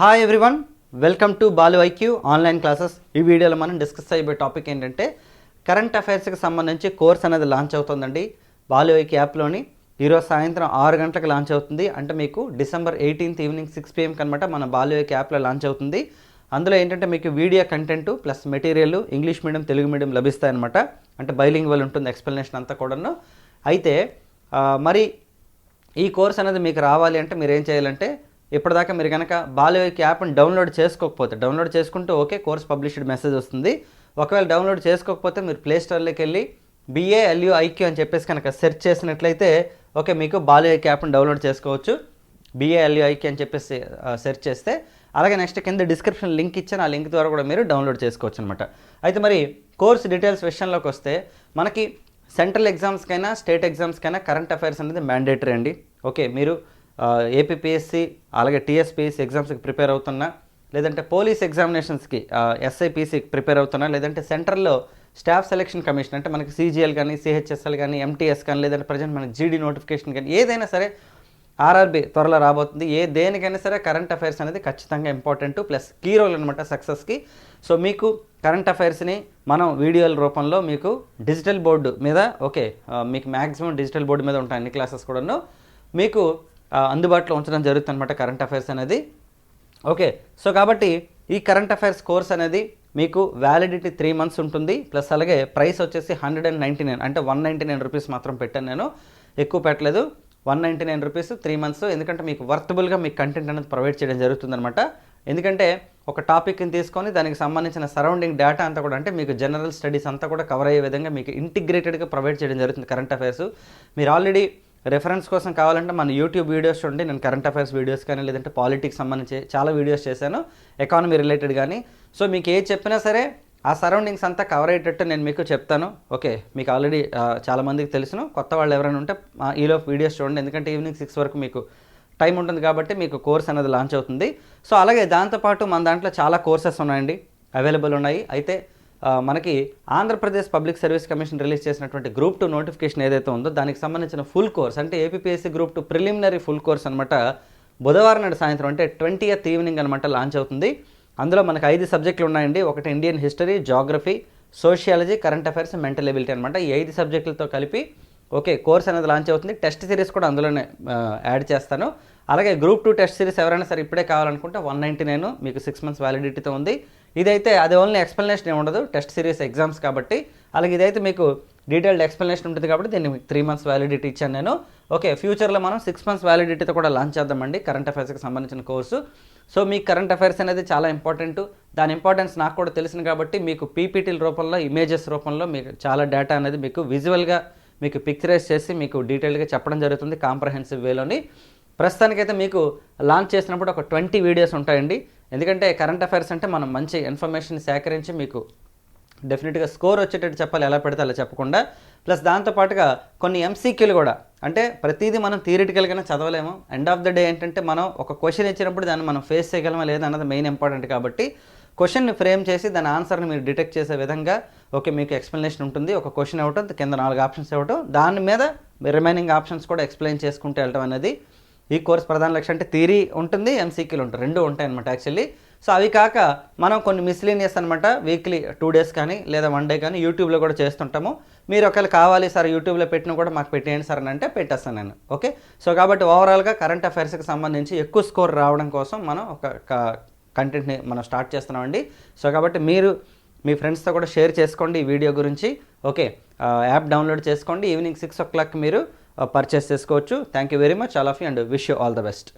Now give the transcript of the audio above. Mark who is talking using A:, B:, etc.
A: Hi everyone welcome to Balu IQ online classes ఈ వీడియోలో మనం డిస్కస్ అయిపోయే టాపిక్ ఏంటంటే కరెంట్ అఫైర్స్కి సంబంధించి కోర్స్ అనేది లాంచ్ అవుతుందండి. బాలు ఐక్యూ యాప్లోని ఈరోజు సాయంత్రం ఆరు గంటలకు లాంచ్ అవుతుంది. అంటే మీకు డిసెంబర్ ఎయిటీన్త్ ఈవినింగ్ సిక్స్ పిఎంకి అనమాట మన బాలు ఐక్యూ యాప్లో లాంచ్ అవుతుంది. అందులో ఏంటంటే మీకు video content plus material English medium Telugu medium లభిస్తాయి అనమాట అంటే బైలింగ్వల్ ఉంటుంది ఎక్స్ప్లెనేషన్ అంతా కూడాను. అయితే మరి ఈ కోర్స్ అనేది మీకు రావాలి అంటే మీరు ఏం చేయాలంటే ఇప్పటిదాకా మీరు కనుక బాలయోకి యాప్ని డౌన్లోడ్ చేసుకోకపోతే డౌన్లోడ్ చేసుకుంటే ఓకే కోర్స్ పబ్లిష్డ్ మెసేజ్ వస్తుంది. ఒకవేళ డౌన్లోడ్ చేసుకోకపోతే మీరు ప్లే స్టోర్లోకి వెళ్ళి బిఏ ఎల్యూ ఐక్యూ అని చెప్పేసి కనుక సెర్చ్ చేసినట్లయితే ఓకే మీకు బాలయోగి యాప్ని డౌన్లోడ్ చేసుకోవచ్చు. బిఏ ఎల్యూ ఐక్యూ అని చెప్పేసి సెర్చ్ చేస్తే. అలాగే నెక్స్ట్ కింద డిస్క్రిప్షన్ లింక్ ఇచ్చాను ఆ లింక్ ద్వారా కూడా మీరు డౌన్లోడ్ చేసుకోవచ్చు అనమాట అయితే మరి కోర్స్ డీటెయిల్స్ విషయంలోకి వస్తే మనకి సెంట్రల్ ఎగ్జామ్స్కైనా స్టేట్ ఎగ్జామ్స్కైనా కరెంట్ అఫైర్స్ అనేది మ్యాండేటరీ అండి. ఓకే మీరు ఏపీపీఎస్సి అలాగే టీఎస్పీఎస్సి ఎగ్జామ్స్కి ప్రిపేర్ అవుతున్నా లేదంటే పోలీస్ ఎగ్జామినేషన్స్కి ఎస్ఐపిసికి ప్రిపేర్ అవుతున్నా లేదంటే సెంట్రల్లో స్టాఫ్ సెలక్షన్ కమిషన్ అంటే మనకి సీజీఎల్ కానీ సిహెచ్ఎస్ఎల్ కానీ ఎంటీఎస్ కానీ లేదంటే ప్రజెంట్ మనకి జీడీ నోటిఫికేషన్ కానీ ఏదైనా సరే ఆర్ఆర్బి త్వరలో రాబోతుంది. ఏ దేనికైనా సరే కరెంట్ అఫైర్స్ అనేది ఖచ్చితంగా ఇంపార్టెంట్ ప్లస్ కీ రోల్ అనమాట సక్సెస్కి సో మీకు కరెంట్ అఫైర్స్ని మనం వీడియోల రూపంలో మీకు డిజిటల్ బోర్డు మీద ఓకే మీకు మ్యాక్సిమం డిజిటల్ బోర్డు మీద ఉంటాయి అన్ని క్లాసెస్ కూడాను. మీకు అందుబాటులో ఉంచడం జరుగుతుంది అనమాట కరెంట్ అఫైర్స్ అనేది. ఓకే సో కాబట్టి ఈ కరెంట్ అఫైర్స్ కోర్స్ అనేది మీకు వ్యాలిడిటీ త్రీ మంత్స్ ఉంటుంది ప్లస్ అలాగే ప్రైస్ వచ్చేసి హండ్రెడ్ అండ్ నైంటీ నైన్ అంటే వన్ నైంటీ నైన్ రూపీస్ మాత్రం పెట్టాను నేను. ఎక్కువ పెట్టలేదు one ninety nine rupees three months ఎందుకంటే మీకు వర్తబుల్గా మీకు కంటెంట్ అనేది ప్రొవైడ్ చేయడం జరుగుతుందనమాట ఎందుకంటే ఒక టాపిక్ని తీసుకొని దానికి సంబంధించిన సరౌండింగ్ డేటా అంతా కూడా అంటే మీకు జనరల్ స్టడీస్ అంతా కూడా కవర్ అయ్యే విధంగా మీకు ఇంటిగ్రేటెడ్గా ప్రొవైడ్ చేయడం జరుగుతుంది కరెంట్ అఫైర్స్ మీరు ఆల్రెడీ రెఫరెన్స్ కోసం కావాలంటే మన యూట్యూబ్ వీడియోస్ ఉండి నేను కరెంట్ అఫైర్స్ వీడియోస్ కానీ లేదంటే పాలిటిక్స్ సంబంధించి చాలా వీడియోస్ చేశాను. ఎకానమీ రిలేటెడ్ కానీ. సో మీకు ఏది చెప్పినా సరే ఆ సరౌండింగ్స్ అంతా కవర్ అయ్యేటట్టు నేను మీకు చెప్తాను. ఓకే మీకు ఆల్రెడీ చాలామందికి తెలుసును. కొత్త వాళ్ళు ఎవరైనా ఉంటే ఈలోపు వీడియోస్ చూడండి. ఎందుకంటే ఈవినింగ్ సిక్స్ వరకు మీకు టైం ఉంటుంది కాబట్టి మీకు కోర్స్ అనేది లాంచ్ అవుతుంది. సో అలాగే దాంతోపాటు మన దాంట్లో చాలా కోర్సెస్ ఉన్నాయండి. అవైలబుల్ ఉన్నాయి. అయితే మనకి Andhra Pradesh public service commission release చేసినటువంటి గ్రూప్ టూ నోటిఫికేషన్ ఏదైతే ఉందో దానికి సంబంధించిన ఫుల్ కోర్స్ అంటే APSC group two preliminary full course అనమాట బుధవారం నాడు సాయంత్రం అంటే ట్వంటీ ఈవినింగ్ అనమాట లాంచ్ అవుతుంది. అందులో మనకు ఐదు సబ్జెక్టులు ఉన్నాయండి. ఒకటి Indian history geography sociology current affairs mental ability అనమాట ఈ ఐదు సబ్జెక్టులతో కలిపి ఓకే కోర్స్ అనేది లాంచ్ అవుతుంది. టెస్ట్ సిరీస్ కూడా అందులోనే యాడ్ చేస్తాను. అలాగే గ్రూప్ టూ టెస్ట్ సిరీస్ ఎవరైనా సరే ఇప్పుడే కావాలనుకుంటే వన్ నైంటీ నైన్ మీకు సిక్స్ మంత్స్ వ్యాలిడిటీతో ఉంది. ఇదైతే అది ఓన్లీ ఎక్స్ప్లెనేషన్ ఏమి ఉండదు. టెస్ట్ సిరీస్ ఎగ్జామ్స్ కాబట్టి. అలాగే ఇదైతే మీకు డీటెయిల్డ్ ఎక్స్ప్లెనేషన్ ఉంటుంది కాబట్టి దీన్ని త్రీ మంత్స్ వ్యాలిడిటీ ఇచ్చాను నేను. ఓకే ఫ్యూచర్లో మనం సిక్స్ మంత్స్ వ్యాలిడిటీతో కూడా లాంచ్ చేద్దామండి కరెంట్ అఫైర్స్కి సంబంధించిన కోర్సు సో మీకు కరెంట్ అఫైర్స్ అనేది చాలా ఇంపార్టెంట్ దాని ఇంపార్టెన్స్ నాకు కూడా తెలిసింది కాబట్టి మీకు పీపీటీల రూపంలో ఇమేజెస్ రూపంలో మీకు చాలా డేటా అనేది మీకు విజువల్గా మీకు పిక్చరైజ్ చేసి మీకు డీటెయిల్గా చెప్పడం జరుగుతుంది కాంప్రహెన్సివ్ వేలోని ప్రస్తుతానికైతే మీకు లాంచ్ చేసినప్పుడు ఒక ట్వంటీ వీడియోస్ ఉంటాయండి. ఎందుకంటే కరెంట్ అఫైర్స్ అంటే మనం మంచి ఇన్ఫర్మేషన్ సేకరించి మీకు డెఫినెట్గా స్కోర్ వచ్చేటట్టు చెప్పాలి ఎలా పెడితే అలా చెప్పకుండా. ప్లస్ దాంతోపాటుగా కొన్ని ఎంసీక్యూలు కూడా. అంటే ప్రతిదీ మనం థియరిటికల్గానే చదవలేము. ఎండ్ ఆఫ్ ద డే ఏంటంటే మనం ఒక క్వశ్చన్ ఇచ్చినప్పుడు దాన్ని మనం ఫేస్ చేయగలమా లేదా అన్నది మెయిన్ ఇంపార్టెంట్ కాబట్టి క్వశ్చన్ని ఫ్రేమ్ చేసి దాని ఆన్సర్ని మీరు డిటెక్ట్ చేసే విధంగా ఓకే మీకు ఎక్స్ప్లెనేషన్ ఉంటుంది. ఒక క్వశ్చన్ ఇవ్వటం కింద నాలుగు ఆప్షన్స్ ఇవ్వటం. దాని మీద రిమైనింగ్ ఆప్షన్స్ కూడా ఎక్స్ప్లెయిన్ చేసుకుంటూ వెళ్ళటం అనేది ఈ కోర్స్ ప్రధాన లక్ష్యం అంటే థియరీ ఉంటుంది ఎంసీక్యూలు ఉంటాయి. రెండు ఉంటాయి అనమాట యాక్చువల్లీ. సో అవి కాక మనం కొన్ని మిస్లీనియస్ అనమాట వీక్లీ టూ డేస్ కానీ లేదా వన్ డే కానీ యూట్యూబ్లో కూడా చేస్తుంటాము. మీరు ఒకవేళ కావాలి సార్ యూట్యూబ్లో పెట్టిన కూడా మాకు పెట్టేయండి సార్ అని అంటే పెట్టేస్తాను నేను. ఓకే? సో కాబట్టి ఓవరాల్గా కరెంట్ అఫైర్స్కి సంబంధించి ఎక్కువ స్కోర్ రావడం కోసం మనం ఒక కంటెంట్ని మనం స్టార్ట్ చేస్తున్నామండి. సో కాబట్టి మీరు మీ ఫ్రెండ్స్తో కూడా షేర్ చేసుకోండి ఈ వీడియో గురించి. ఓకే? యాప్ డౌన్లోడ్ చేసుకోండి. ఈవినింగ్ సిక్స్ ఓ క్లాక్ మీరు పర్చేస్ చేసుకోవచ్చు. Thank you very much all of you and wish you all the best